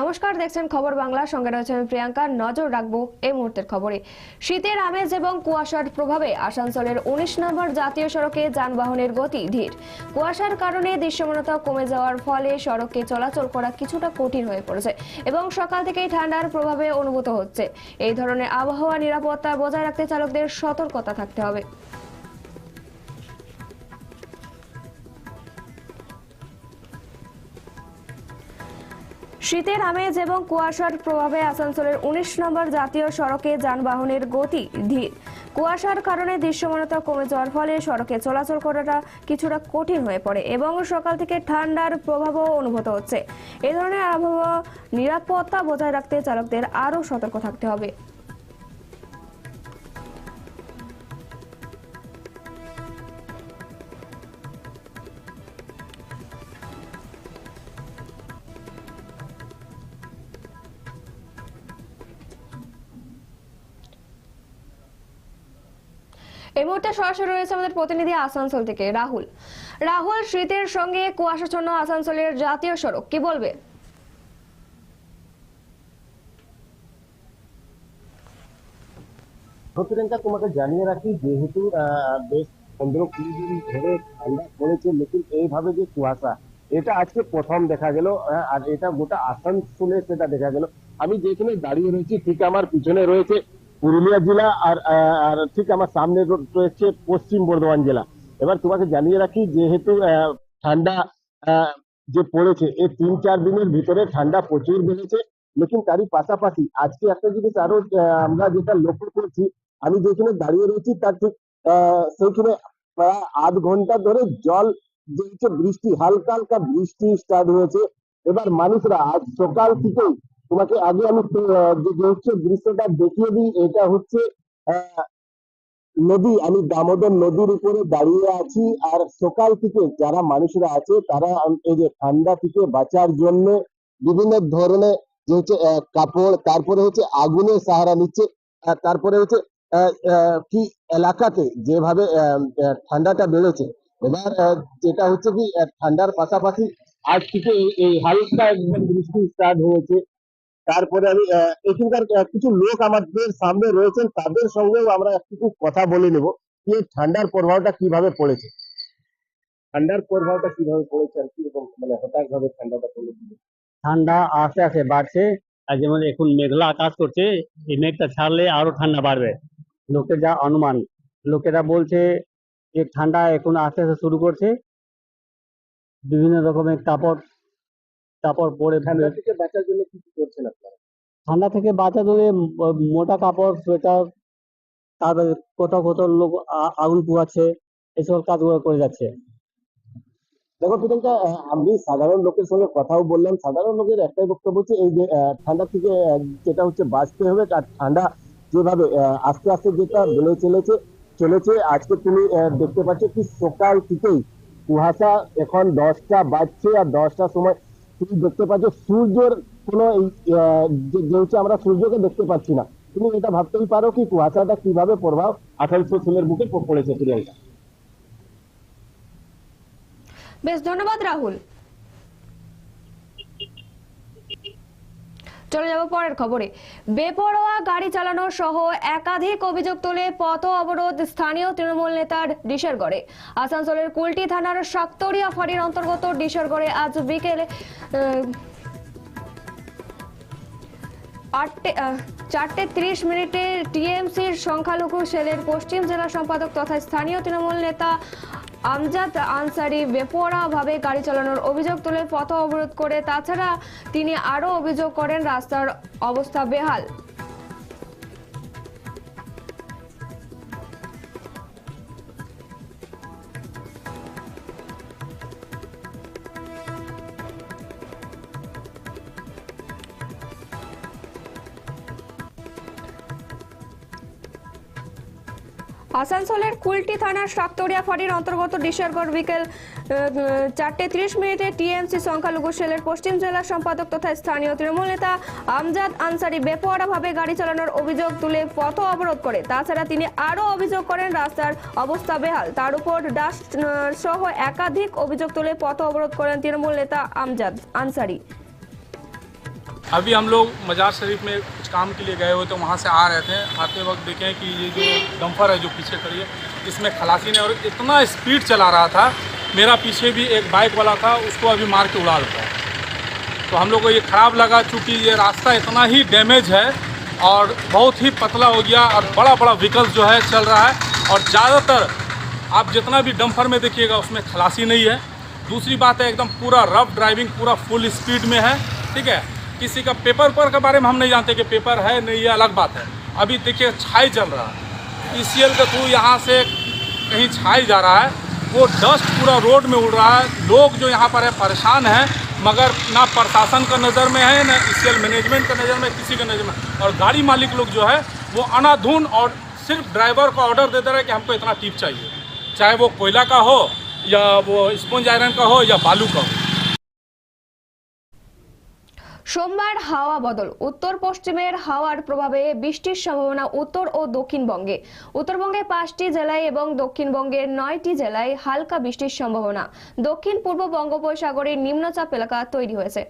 নমস্কার, দেখছেন খবর বাংলা। সঙ্গে রয়েছে আমি প্রিয়াঙ্কা। নজর রাখব এই মুহূর্তের খবরে। শীতের আমেজ এবং কুয়াশার প্রভাবে আসানসোলের উনিশ নম্বর জাতীয় সড়কে যানবাহনের গতি ধীর। কুয়াশার কারণে দৃশ্যমানতা কমে যাওয়ার ফলে সড়কে চলাচল করা কিছুটা কঠিন হয়ে পড়েছে এবং সকাল থেকেই ঠান্ডার প্রভাবে অনুভূত হচ্ছে। এই ধরনের আবহাওয়া নিরাপত্তা বজায় রাখতে চালকদের সতর্কতা থাকতে হবে। শীতের আমেজ এবং কুয়াশার প্রভাবে আসানসোলের উনিশ নম্বর জাতীয় সড়কে যানবাহনের গতি ধীর। কুয়াশার কারণে দৃশ্যমানতা কমে যাওয়ার ফলে সড়কে চলাচল করাটা কিছুটা কঠিন হয়ে পড়ে এবং সকাল থেকে ঠান্ডার প্রভাবও অনুভূত হচ্ছে। এ ধরনের আবহাওয়া নিরাপত্তা বজায় রাখতে চালকদের আরও সতর্ক থাকতে হবে। এই মুহূর্তে সরাসরি রয়েছে আমাদের প্রতিনিধি আসানসোল থেকে রাহুল। রাহুল, শীতের সঙ্গে কুয়াশাচ্ছন্ন আসানসোলের জাতীয় সড়ক, কি বলবে? তোমাকে জানিয়ে রাখি, যেহেতু বেশ পনেরো কুড়ি দিন ধরে ঠান্ডা পড়েছে, লেকিন এইভাবে যে কুয়াশা, এটা আজকে প্রথম দেখা গেল আর এটা গোটা আসানসোলে সেটা দেখা গেল। আমি যেখানে দাঁড়িয়ে রয়েছি, ঠিক আমার পিছনে রয়েছে পুরুলিয়া জেলা আর আর ঠিক আমার সামনে রয়েছে পশ্চিম বর্ধমান জেলা। এবার তোমাকে জানিয়ে রাখি, যেহেতু ঠান্ডা যে পড়েছে, এই তিন চার দিনের ভিতরে ঠান্ডা প্রচুর বেড়েছে। লেকিন তারই পাশাপাশি আজকে একটা জিনিস আরও আমরা যেটা লক্ষ্য করছি, আমি যেখানে দাঁড়িয়ে রয়েছি, তার ঠিক সেইখানে প্রায় আধ ঘণ্টা ধরে জল যে বৃষ্টি, হালকা হালকা বৃষ্টি স্টার্ট হয়েছে। এবার মানুষরা আজ সকাল থেকেই তোমাকে আগে আমি যে হচ্ছে দৃশ্যটা দেখিয়ে দিই, এটা হচ্ছে নদী। আমি দামোদর নদীর উপরে দাঁড়িয়ে আছি, আর সকাল থেকে যারা মানুষরা আছে, তারা এই যে ঠান্ডা থেকে বাঁচার জন্য বিভিন্ন ধরনের যে হচ্ছে কাপড়, তারপরে হচ্ছে আগুনের সাহারা নিচ্ছে তারপরে হচ্ছে কি এলাকাতে যেভাবে ঠান্ডাটা বেড়েছে। এবার যেটা হচ্ছে কি ঠান্ডার পাশাপাশি আজ থেকে এই হালকা একদম বৃষ্টি স্টার্ট হয়েছে। তারপরে আমি এখানকার কিছু লোক আমাদের সামনে রয়েছেন, তাদের সঙ্গেও আমরা একটু কথা বলে নেব যে ঠান্ডার প্রভাবটা কীভাবে পড়েছে? ঠান্ডার প্রভাবটা কীভাবে পড়েছে আর কীরকম? মানে হঠাৎ ভাবে ঠান্ডাটা পড়েছে ঠান্ডা আস্তে আস্তে বাড়ছে আর যেমন এখন মেঘলা আকাশ করছে, এই মেঘটা ছাড়লে আরও ঠান্ডা বাড়বে। লোকের যা অনুমান, লোকেরা বলছে যে ঠান্ডা এখন আস্তে আস্তে শুরু করছে। বিভিন্ন রকমের কাপড় কাপড় পরে ঠান্ডা থেকে বাঁচার জন্য কি কি করছেন আপনারা? ঠান্ডা থেকে বাঁচা ধরে মোটা কাপড় সোয়েটার তারপরে কোথাও কোথাও লোক আগুন পোয়াচ্ছে এসব কাজগুলো করে যাচ্ছে। দেখো প্রিয়াঙ্কা আমি সাধারণ লোকের সঙ্গে কথাও বললাম। সাধারণ লোকের একটাই বক্তব্য হচ্ছে এই যে ঠান্ডা থেকে যেটা হচ্ছে বাঁচতে হবে আর ঠান্ডা যেভাবে আস্তে আস্তে যেটা বেড়ে চলেছে চলেছে আজকে তুমি দেখতে পাচ্ছ কি সকাল থেকেই কুয়াশা এখন দশটা বাজছে আর দশটার সময় তুমি দেখতে পাচ্ছ সূর্যের কোন যেহেতু আমরা সূর্যকে দেখতে পাচ্ছি না, তুমি এটা ভাবতেই পারো কি কুয়াশাটা কীভাবে প্রভাব আঠারোশো সালের বুকে পড়েছে প্রিয়াঙ্কা বেশ, ধন্যবাদ রাহুল। চলে যাব পরের খবরে। বেপরোয়া গাড়ি চালানো সহ একাধিক অভিযোগ তুলে পথ অবরোধ স্থানীয় তৃণমূল নেতার ডিশেরগড়ে আসানসোলের কুলটি থানার শাক্তরিয়া ফাঁড়ির অন্তর্গত ডিশেরগড়ে আজ বিকেলে আটটে চারটে ত্রিশ মিনিটে টিএমসির সংখ্যালঘু সেলের পশ্চিম জেলা সম্পাদক তথা স্থানীয় তৃণমূল নেতা আমজাদ আনসারি বেপরোয়াভাবে গাড়ি চালানোর অভিযোগ তুলে পথ অবরোধ করে। তাছাড়া তিনি আরও অভিযোগ করেন, রাস্তার অবস্থা বেহাল। আসানসোলের কুলটি থানার শাক্তরিয়া ফাঁড়ির অন্তর্গত ডিসেরগড় বিকেল চারটে ত্রিশ মিনিটে টিএমসি সংখ্যালঘু সেলের পশ্চিম জেলা সম্পাদক তথা স্থানীয় তৃণমূল নেতা আমজাদ আনসারি বেপরোয়াভাবে গাড়ি চালানোর অভিযোগ তুলে পথ অবরোধ করে। তাছাড়া তিনি আরও অভিযোগ করেন, রাস্তার অবস্থা বেহাল। তার উপর ডাস্ট সহ একাধিক অভিযোগ তুলে পথ অবরোধ করেন তৃণমূল নেতা আমজাদ আনসারি। अभी हम लोग मजार शरीफ में कुछ काम के लिए गए हुए तो वहाँ से आ रहे थे। आते वक्त देखें कि ये जो डंपर है जो पीछे खड़ी है, इसमें खलासी ने और इतना स्पीड चला रहा था, मेरा पीछे भी एक बाइक वाला था, उसको अभी मार के उड़ा देता तो हम लोग को ये ख़राब लगा, चूँकि ये रास्ता इतना ही डैमेज है और बहुत ही पतला हो गया और बड़ा बड़ा व्हीकल्स जो है चल रहा है। और ज़्यादातर आप जितना भी डंपर में देखिएगा, उसमें खलासी नहीं है। दूसरी बात है, एकदम पूरा रफ ड्राइविंग पूरा फुल स्पीड में है, ठीक है? किसी का पेपर पर के बारे में हम नहीं जानते कि पेपर है नहीं, ये अलग बात है। अभी देखिए, छाई चल रहा है। ई के थ्रू यहाँ से कहीं छाई जा रहा है। वो डस्ट पूरा रोड में उड़ रहा है। लोग जो यहाँ पर है, परेशान हैं, मगर ना प्रशासन का नज़र में है, ना ई मैनेजमेंट का नज़र में, किसी का नज़र में। और गाड़ी मालिक लोग जो है, वो अनाधुन और सिर्फ़ ड्राइवर को ऑर्डर दे दे रहे कि हमको इतना टिप चाहिए। चाहे वो कोयला का हो, या वो स्पंज आयरन का हो, या बालू का हो। সোমবার হাওয়া বদল। উত্তর পশ্চিমের হাওয়ার প্রভাবে বৃষ্টির সম্ভাবনা উত্তর ও দক্ষিণবঙ্গে। উত্তরবঙ্গে পাঁচটি জেলায় এবং দক্ষিণবঙ্গের নয়টি জেলায় হালকা বৃষ্টির সম্ভাবনা। দক্ষিণ পূর্ব বঙ্গোপসাগরে নিম্নচাপ এলাকা তৈরি হয়েছে।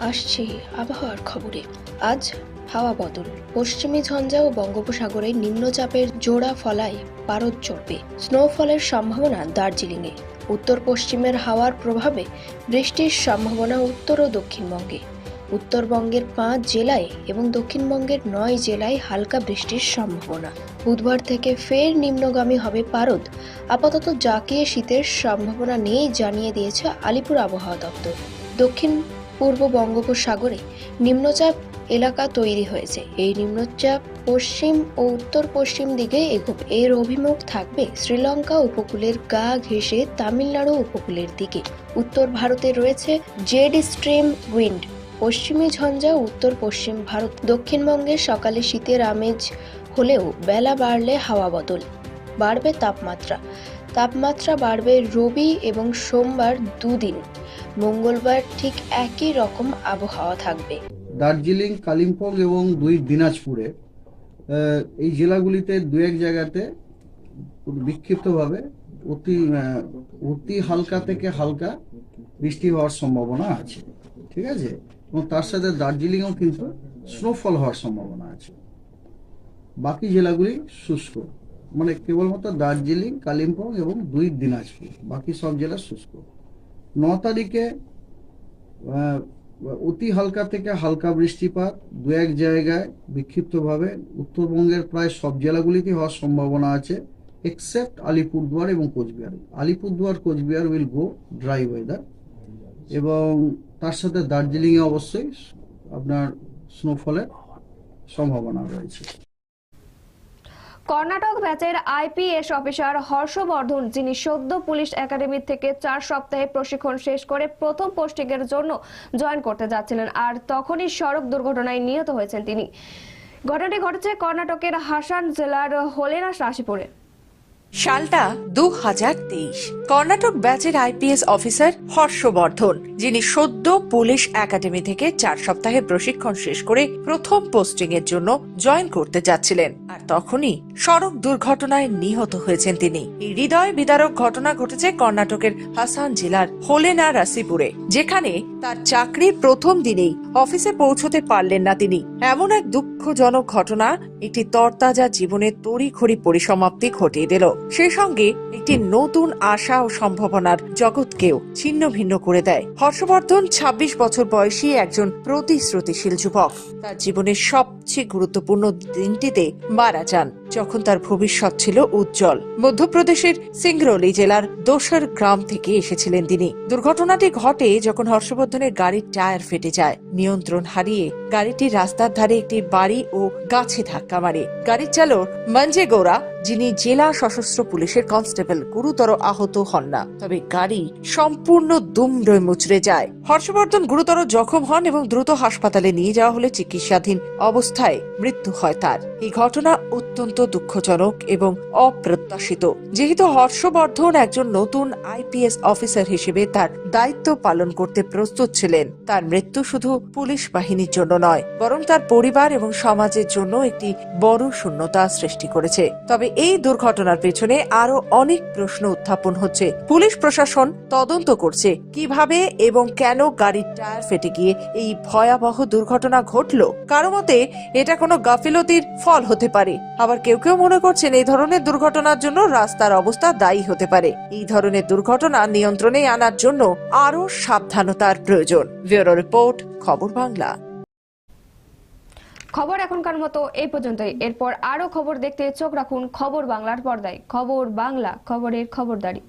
আসছে আবহাওয়ার খবরে। আজ হাওয়া বদল। পশ্চিমী ঝঞ্ঝা ও বঙ্গোপসাগরে নিম্নচাপের জোড়া ফলায় পারদ চড়বে। স্নোফলের সম্ভাবনা দার্জিলিংয়ে। উত্তর পশ্চিমের হাওয়ার প্রভাবে বৃষ্টির সম্ভাবনা উত্তর ও দক্ষিণবঙ্গে। উত্তরবঙ্গের পাঁচ জেলায় এবং দক্ষিণবঙ্গের নয় জেলায় হালকা বৃষ্টির সম্ভাবনা। বুধবার থেকে ফের নিম্নগামী হবে পারদ। আপাতত জাকিয়ে শীতের সম্ভাবনা নেই জানিয়ে দিয়েছে আলিপুর আবহাওয়া দপ্তর। দক্ষিণ পূর্ব বঙ্গোপসাগরে নিম্নচাপ এলাকা তৈরি হয়েছে। এই নিম্নচাপ পশ্চিম ও উত্তর পশ্চিম দিকে এর অভিমুখ থাকবে শ্রীলঙ্কা উপকূলের গা ঘেঁষে তামিলনাড়ু উপকূলের দিকে। উত্তর ভারতে রয়েছে জেড স্ট্রিম উইন্ড, পশ্চিমী ঝঞ্ঝা, উত্তর পশ্চিম ভারত। দক্ষিণবঙ্গে সকালে শীতের আমেজ হলেও বেলা বাড়লে হাওয়া বদল, বাড়বে তাপমাত্রা। তাপমাত্রা বাড়বে রবি এবং সোমবার দুদিন। মঙ্গলবার ঠিক একই রকম আবহাওয়া থাকবে। দার্জিলিং, কালিম্পং এবং দুই দিনাজপুরে এই জেলাগুলিতে দু এক জায়গাতে বিক্ষিপ্তভাবে অতি অতি হালকা থেকে হালকা বৃষ্টি হওয়ার সম্ভাবনা আছে, ঠিক আছে? এবং তার সাথে দার্জিলিংয়েও কিন্তু স্নোফল হওয়ার সম্ভাবনা আছে। বাকি জেলাগুলি শুষ্ক মানে কেবলমাত্র দার্জিলিং, কালিম্পং এবং দুই দিনাজপুর, বাকি সব জেলা শুষ্ক। ন তারিখে অতি হালকা থেকে হালকা বৃষ্টিপাত দু এক জায়গায় বিক্ষিপ্তভাবে। উত্তরবঙ্গের প্রায় সব জেলাগুলিতে হওয়ার সম্ভাবনা আছে এক্সেপ্ট আলিপুরদুয়ার এবং Coochbehar. Alipurduar, Coochbehar will go dry weather এবং তার সাথে দার্জিলিংয়ে অবশ্যই আপনার স্নোফলের সম্ভাবনা রয়েছে। কর্ণাটক ব্যাচের আইপিএস অফিসার হর্ষবর্ধন, যিনি সদ্য পুলিশ একাডেমি থেকে চার সপ্তাহে প্রশিক্ষণ শেষ করে প্রথম পোস্টিং এর জন্য জয়েন করতে যাচ্ছিলেন, আর তখনই সড়ক দুর্ঘটনায় নিহত হয়েছেন তিনি। ঘটনাটি ঘটেছে কর্ণাটকের হাসান জেলার হোলেনা, রাশিপুরে। সালটা দু হাজার তেইশ। কর্ণাটক ব্যাচের আইপিএস অফিসার হর্ষবর্ধন, যিনি সদ্য পুলিশ একাডেমি থেকে চার সপ্তাহে প্রশিক্ষণ শেষ করে প্রথম পোস্টিং এর জন্য জয়েন করতে যাচ্ছিলেন। আর তখনই সড়ক দুর্ঘটনায় নিহত হয়েছেন তিনি। হৃদয় বিদারক ঘটনা ঘটেছে কর্ণাটকের হাসান জেলার হোলেনা রাসিপুরে যেখানে তার চাকরির প্রথম দিনেই অফিসে পৌঁছতে পারলেন না তিনি। এমন এক দুঃখজনক ঘটনা একটি তরতাজা জীবনের তড়িঘড়ি পরিসমাপ্তি ঘটিয়ে দিল। সে সঙ্গে একটি নতুন আশা ও সম্ভাবনার জগৎকেও ছিন্ন ভিন্ন করে দেয়। হর্ষবর্ধন ২৬ বছর বয়সী একজন প্রতিশ্রুতিশীল যুবক। তার জীবনের সবচেয়ে গুরুত্বপূর্ণ দিনটিতে মারা যান। যখন তার ভবিষ্যৎ ছিল উজ্জ্বল। মধ্যপ্রদেশের সিংরৌলি জেলার দোসর গ্রাম থেকে এসেছিলেন তিনি। দুর্ঘটনাটি ঘটে যখন হর্ষবর্ধনের গাড়ির টায়ার ফেটে যায়। নিয়ন্ত্রণ হারিয়ে গাড়িটি রাস্তার ধারে একটি বাড়ি ও গাছে ধাক্কা মারে। গাড়ির চালক মঞ্জে গৌড়া যিনি জেলা সশস্ত্র পুলিশের কনস্টেবল, গুরুতর আহত হন না। তবে গাড়ি সম্পূর্ণ দুমড়ে মুচড়ে যায়। হর্ষবর্ধন গুরুতর জখম হন এবং দ্রুত হাসপাতালে নিয়ে যাওয়া হলে চিকিৎসাধীন অবস্থায় মৃত্যু হয় তার। এই ঘটনা অত্যন্ত দুঃখজনক এবং অপ্রত্যাশিত। যেহেতু হর্ষবর্ধন একজন নতুন আইপিএস অফিসার হিসেবে তার দায়িত্ব পালন করতে প্রস্তুত ছিলেন, তার মৃত্যু শুধু পুলিশ বাহিনীর জন্য নয়, বরং তার পরিবার এবং সমাজের জন্য একটি বড় শূন্যতা সৃষ্টি করেছে। তবে এই দুর্ঘটনার পেছনে আরও অনেক প্রশ্ন উত্থাপন হচ্ছে। পুলিশ প্রশাসন তদন্ত করছে কীভাবে এবং কেন গাড়ির টায়ার ফেটে গিয়ে এই ভয়াবহ দুর্ঘটনা ঘটলো। কারও মতে, এটা কোনো গাফিলতির ফল হতে পারে। আবার কেউ কেউ মনে করছেন এই ধরনের দুর্ঘটনার জন্য রাস্তার অবস্থা দায়ী হতে পারে। এই ধরনের দুর্ঘটনা নিয়ন্ত্রণে আনার জন্য আরও সাবধানতার প্রয়োজন। ব্যুরো রিপোর্ট, খবর বাংলা। খবর এখনকার মতো এই পর্যন্তই। এরপর আরও খবর দেখতে চোখ রাখুন খবর বাংলার পর্দায়। খবর বাংলা, খবরের খবরদারি।